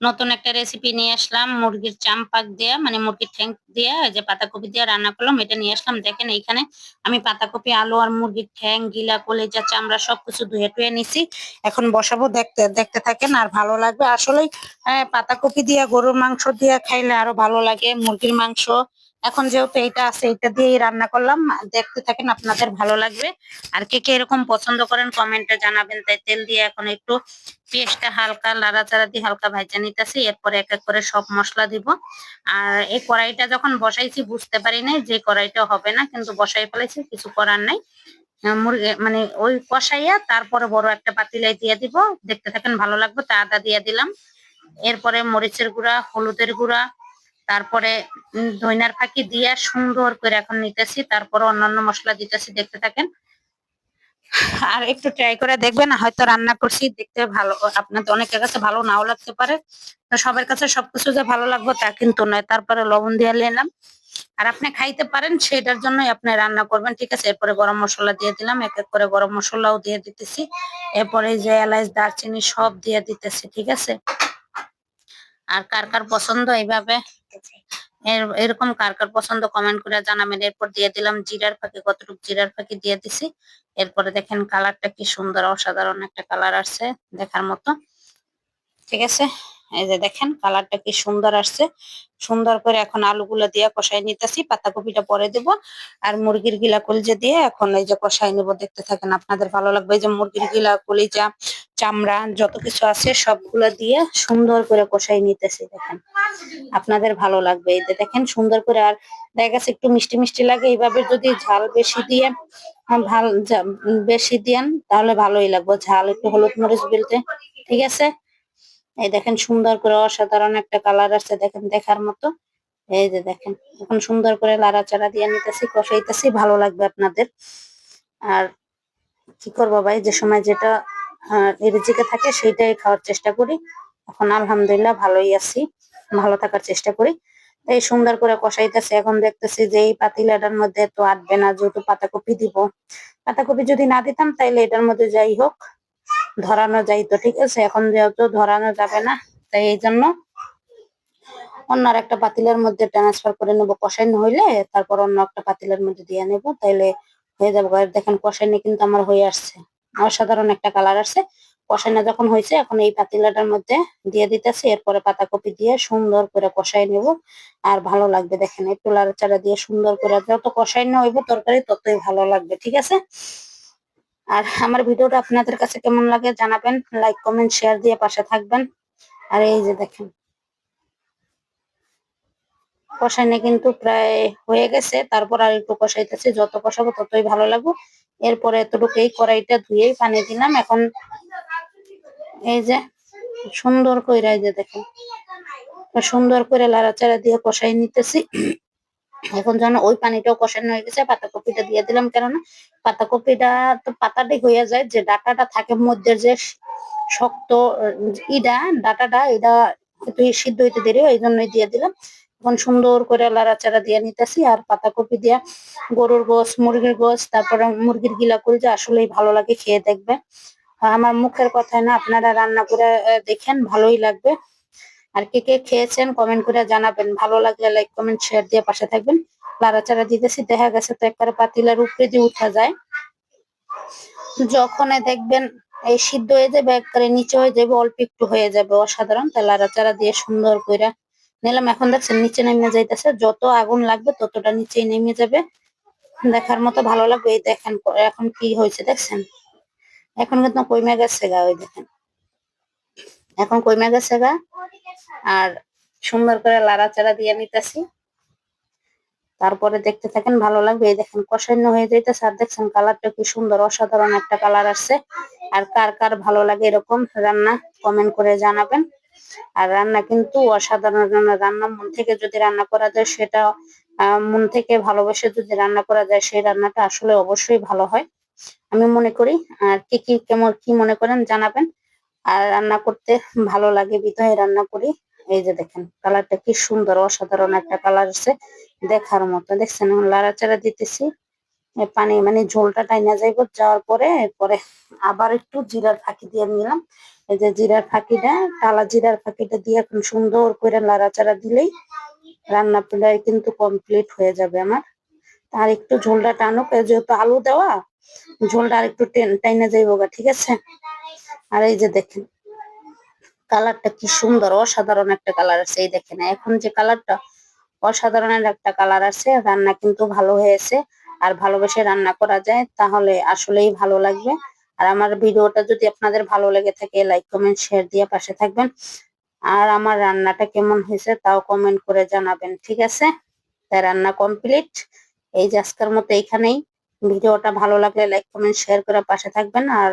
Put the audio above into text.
নতুন একটা রেসিপি নিয়ে আসলাম, মুরগির চাম্পাক দিয়া মানে মুরগির ঠ্যাং দিয়া যে পাতাকপি দিয়ে রান্না করলাম, এটা নিয়ে আসলাম। দেখেন এইখানে আমি পাতাকপি, আলু আর মুরগির ঠ্যাং, গিলা, কলেজা, চামড়া সবকিছু ধুয়ে টুয়ে নিছি। এখন বসাবো, দেখতে দেখতে থাকেন আর ভালো লাগবে। আসলেই হ্যাঁ পাতাকপি দিয়া, গরুর মাংস দিয়া খাইলে আরও ভালো লাগে, মুরগির মাংস এখন যেহেতু এটা আছে এটা দিয়েই রান্না করলাম। দেখতে থাকেন আপনাদের ভালো লাগবে। আর কে কে এরকম পছন্দ করেন, কমেন্টে জানাবেন। তাই তেল দিয়ে এখন একটু পেঁয়াজটা হালকা লাড়াচাড়া দিয়ে হালকা ভাজা নিতেছি। এরপরে এক এক করে সব মশলা দিব। আর এই কড়াইটা যখন বসাইছি, বুঝতে পারি নাই যে কড়াইটা হবে না, কিন্তু বসাই ফেলেছি, কিছু করার নাই। মুরগি মানে ওই কষাইয়া তারপরে বড় একটা পাতিলাই দিয়ে দিব। দেখতে থাকেন ভালো লাগবে, তা আদা দিয়ে দিলাম। এরপরে মরিচের গুঁড়া, হলুদের গুঁড়া তারপরে ধইনার ফাঁকি দিয়ে সুন্দর করে এখন নিতেছি, তারপরে অন্যান্য মশলা দিতেছি, দেখতে থাকেন। আর একটু ট্রাই করে দেখবেন, হয়তো রান্না করছি, দেখতে ভালো, আপনাদের অনেকের কাছে ভালো নাও লাগতে পারে। তো সবার কাছে সবকিছু যে ভালো লাগবে তা কিন্তু নয়, তারপরে লবণ দিয়ে নিলাম। আর আপনি খাইতে পারেন, সেটার জন্যই আপনি রান্না করবেন, ঠিক আছে? এরপরে গরম মশলা দিয়ে দিলাম, এক এক করে গরম মশলাও দিয়ে দিতেছি। এরপরে যে এলাচ, দারচিনি সব দিয়ে দিতেছি, ঠিক আছে? আর কার কার পছন্দ এইভাবে? এর- এরকম কার কার পছন্দ কমেন্ট করে জানাবেন। এরপর দিয়ে দিলাম জিরার ফাঁকি, কতটুকু জিরার ফাঁকি দিয়ে দিছি। এরপরে দেখেন কালারটা কি সুন্দর, অসাধারণ একটা কালার আসছে দেখার মতো। ঠিক আছে? এই যে দেখেন কালারটা কি সুন্দর আসছে। সুন্দর করে এখন আলুগুলো দিয়ে কষাই নিতেছি পাতাকপিটা পরে দেব। আর মুরগির গিলা কলিজা দিয়ে এখন এই যে কষাই নেব দেখতে থাকেন আপনাদের ভালো লাগবে। যে মুরগির গিলা কলিজা চামড়া যত কিছু আছে সবগুলো দিয়ে সুন্দর করে কষাই নিতেছি দেখেন। আপনাদের ভালো লাগবে। এই দেখেন সুন্দর করে আর দেখা গেছে একটু মিষ্টি মিষ্টি লাগে। এইভাবে যদি ঝাল বেশি দিয়ে আহ, ভালো বেশি দিয়েন তাহলে ভালোই লাগবে। ঝাল একটু হলুদ মরিচ বিলতে ঠিক আছে? এই দেখেন সুন্দর করে অসাধারণ একটা কালার আসছে দেখেন দেখার মতো। এই যে দেখেন, এখন সুন্দর করে লাড়াচাড়া দিয়ে নিতেছি, কষাইতেছি, ভালো লাগবে আপনাদের। আর কি করব ভাই, যে সময় যেটা রিজিকে থাকে সেইটাই খাওয়ার চেষ্টা করি। এখন আলহামদুলিল্লাহ ভালোই আছি, ভালো থাকার চেষ্টা করি। এই সুন্দর করে কষাইতেছি, এখন দেখতেছি যে এই পাতিলাটার মধ্যে তো আটবে না, যেহেতু পাতাকপি দিব। পাতাকপি যদি না দিতাম তাইলে এটার মধ্যে যাই হোক ধরানো যাইতো ঠিক আছে? এখন যেহেতু ধরানো যাবে না, তাই এই জন্য অন্য একটা পাতিলের মধ্যে ট্রান্সফার করে নেব কষাইন হইলে, তারপর অন্য একটা পাতিলের মধ্যে দিয়ে নেব, তাইলে হয়ে যাব। দেখেন কষাইনে কিন্তু আমার হয়ে আসছে। অসাধারণ একটা কালার আসছে। কষাইনা যখন হয়েছে, এখন এই পাতিলাটার মধ্যে দিয়ে দিতেছি, এরপরে পাতাকপি দিয়ে সুন্দর করে কষাই নেব। আর ভালো লাগবে দেখেন, এই একটু চারা দিয়ে সুন্দর করে যত কষাই হইব তরকারি, ততই ভালো লাগবে, ঠিক আছে? আর আমার ভিডিওটা আপনাদের কাছে কেমন লাগে জানাবেন লাইক কমেন্ট শেয়ার দিয়ে পাশে থাকবেন। আর এই যে দেখেন, কষাইনে কিন্তু প্রায় হয়ে গেছে, তারপর আর একটু কষাইতেছি, যত কষাবো ততই ভালো লাগবে। এরপরে এতটুকু এই কড়াইটা ধুয়েই পানি দিলাম, এখন এই যে সুন্দর কইরা এই যে দেখেন, সুন্দর করে লাড়াচাড়া দিয়ে কষাই নিতেছি। এখন যেন ওই পানিটাও কষানো হয়ে গেছে, পাতাকপিটা দিয়ে দিলাম। কেননা পাতাকপিটা তো পাতাটাই হয়ে যায়, যে ডাটাটা থাকে মধ্যে যে শক্ত, ইডা, ডাটাটা এটা একটু সিদ্ধ হইতে দেরি এই জন্যই দিয়ে দিলাম। এখন সুন্দর করে লাড়াচাড়া দিয়ে নিতেছি, আর পাতাকপি দিয়া গরুর গোস মুরগির গোস তারপরে মুরগির গিলা করে যে আসলেই ভালো লাগে, খেয়ে দেখবে আমার মুখের কথায় না, আপনারা রান্না করে দেখেন, ভালোই লাগবে। আর কে কে খেয়েছেন কমেন্ট করে জানাবেন। ভালো লাগলে লাইক কমেন্ট শেয়ার দিয়ে পাশে থাকবেন। লাড়াচাড়া দিতেছি, দেখা গেছে তো একবারে পাতিলার উপরে দিয়ে উঠা যায়। যখন দেখবেন এই সিদ্ধ হয়ে যাবে, একবারে নিচে হয়ে যাবে, অল্প একটু হয়ে যাবে অসাধারণ। তাই লাড়াচাড়া দিয়ে সুন্দর করে নিলাম। এখন দেখছেন নিচে নেমে যাইতেছে, যত আগুন লাগবে ততটা নিচেই নেমে যাবে। দেখার মতো ভালো লাগবে, এই দেখেন এখন কি হয়েছে দেখছেন? এখন কিন্তু কইমে গেছে গা, ওই দেখেন। এখন কইমে গেছে গা। আর সুন্দর করে লাড়াচাড়া দিয়ে নিতেছি। তারপরে দেখতে থাকেন, ভালো লাগবে। এই দেখেন কষান্য হয়ে যাইতেছে আর দেখছেন কালারটা কি সুন্দর, অসাধারণ একটা কালার আসছে। আর কার কার ভালো লাগে এরকম রান্না কমেন্ট করে জানাবেন। আর রান্না কিন্তু অসাধারণ রান্না। রান্না মন থেকে যদি রান্না করা যায়, সেটা মন থেকে ভালোবেসে যদি রান্না করা যায়, সেই রান্নাটা আসলে অবশ্যই ভালো হয়। আমি মনে করি, আর কি কি কেমন, কি মনে করেন জানাবেন। আর রান্না করতে ভালো লাগে বিধায় রান্না করি। এই যে দেখেন, কালারটা কি সুন্দর, অসাধারণ একটা কালার আছে দেখার মতো। দেখছেন লাড়াচাড়া দিতেছি। পানি মানে ঝোলটা টাইনা যাইব, যাওয়ার পরে, এরপরে আবার একটু জিরার ফাঁকি দিয়ে নিলাম। এই যে জিরার ফাঁকিটা, কালা জিরার ফাঁকিটা দিয়ে এখন সুন্দর করে নাড়াচাড়া দিলেই রান্না প্রায় কিন্তু কমপ্লিট হয়ে যাবে আমার। আর একটু ঝোলটা টানুক যেহেতু আলু দেওয়া, ঝোলটা আর একটু টাইনে যাইব ঠিক আছে? আর এই যে দেখেন, কালারটা কি সুন্দর, অসাধারণ একটা কালার আছে, এই দেখেন। এখন যে কালারটা, অসাধারণের একটা কালার আছে, রান্না কিন্তু ভালো হয়েছে। আর ভালোবেসে রান্না করা যায়, তাহলে আসলেই ভালো লাগবে। আর আমার ভিডিওটা যদি আপনাদের ভালো লেগে থাকে লাইক কমেন্ট শেয়ার দিয়ে পাশে থাকবেন। আর আমার রান্নাটা কেমন হয়েছে, তাও কমেন্ট করে জানাবেন, ঠিক আছে? তাই রান্না কমপ্লিট এই যে আজকের মতো এইখানেই ভিডিওটা ভালো লাগলে লাইক কমেন্ট শেয়ার করে পাশে থাকবেন। আর